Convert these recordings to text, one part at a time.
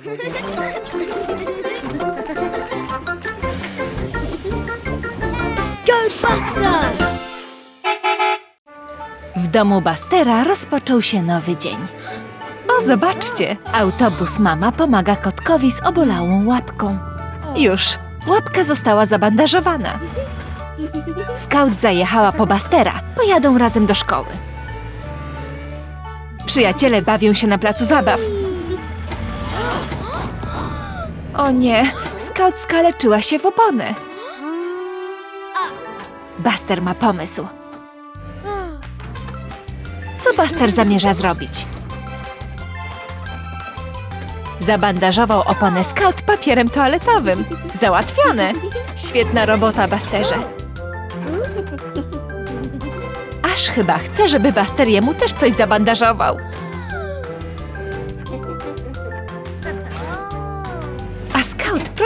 Buster! W domu Bastera rozpoczął się nowy dzień. O, zobaczcie! Autobus mama pomaga kotkowi z obolałą łapką. Już, łapka została zabandażowana. Scout zajechała po Bastera. Pojadą razem do szkoły. Przyjaciele bawią się na placu zabaw. O nie, Scout skaleczyła się w oponę. Buster ma pomysł. Co Buster zamierza zrobić? Zabandażował oponę Scout papierem toaletowym. Załatwione! Świetna robota, Busterze. Aż chyba chce, żeby Buster jemu też coś zabandażował.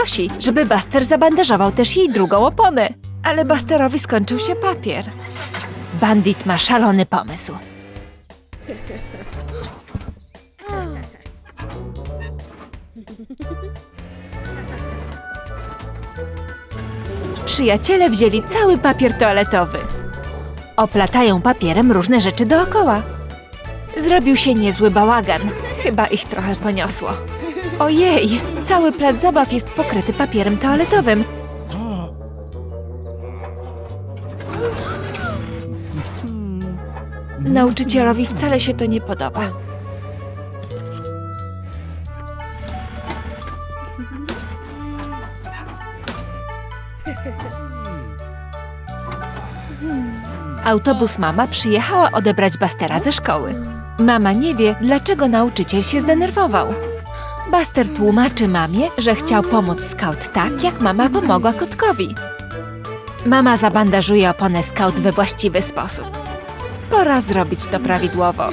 Prosi, żeby Buster zabandażował też jej drugą oponę. Ale Busterowi skończył się papier. Bandit ma szalony pomysł. Przyjaciele wzięli cały papier toaletowy. Oplatają papierem różne rzeczy dookoła. Zrobił się niezły bałagan. Chyba ich trochę poniosło. Ojej, cały plac zabaw jest pokryty papierem toaletowym. Nauczycielowi wcale się to nie podoba. Autobus mama przyjechała odebrać Bastera ze szkoły. Mama nie wie, dlaczego nauczyciel się zdenerwował. Buster tłumaczy mamie, że chciał pomóc Scout tak, jak mama pomogła kotkowi. Mama zabandażuje oponę Scout we właściwy sposób. Pora zrobić to prawidłowo.